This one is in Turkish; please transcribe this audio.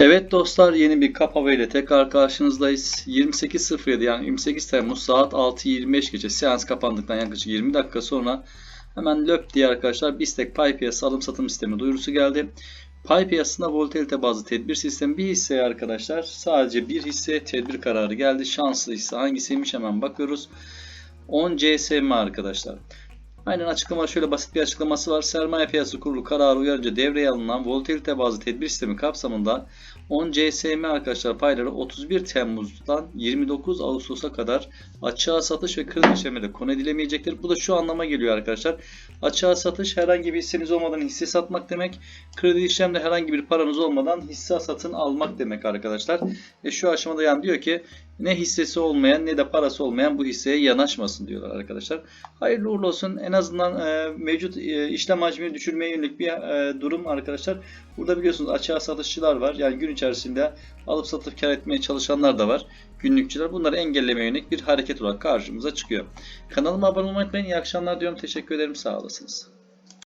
Evet dostlar yeni bir kapava ile tekrar karşınızdayız. 28.07 yani 28 Temmuz saat 6.25 gece seans kapandıktan yaklaşık 20 dakika sonra hemen löp diye arkadaşlar Bistek pay piyasası alım satım sistemi duyurusu geldi. Pay piyasasında volatilite bazlı tedbir sistemi bir hisseye arkadaşlar sadece bir hisse tedbir kararı geldi. Şanslı hisse hangisiymiş hemen bakıyoruz. 10 CSM arkadaşlar. Aynen açıklama şöyle basit bir açıklaması var. Sermaye Piyasası Kurulu kararı uyarınca devreye alınan volatilite bazlı tedbir sistemi kapsamında 10 CSM arkadaşlar payları 31 Temmuz'dan 29 Ağustos'a kadar açığa satış ve kredi işlemede konu edilemeyecektir. Bu da şu anlama geliyor arkadaşlar. Açığa satış herhangi bir hisseniz olmadan hisse satmak demek. Kredi işlemde herhangi bir paranız olmadan hisse satın almak demek arkadaşlar. Ve şu aşamada yani diyor ki ne hissesi olmayan ne de parası olmayan bu hisseye yanaşmasın diyorlar arkadaşlar. Hayırlı uğurlu olsun. En azından e, mevcut e, işlem hacmini düşürmeye yönelik bir e, durum arkadaşlar. Burada biliyorsunuz açığa satışçılar var. Yani gün içerisinde alıp satıp kar etmeye çalışanlar da var. Günlükçüler. Bunları engellemeye yönelik bir hareket olarak karşımıza çıkıyor. Kanalıma abone olmayı unutmayın. İyi akşamlar diyorum. Teşekkür ederim. Sağ olasınız.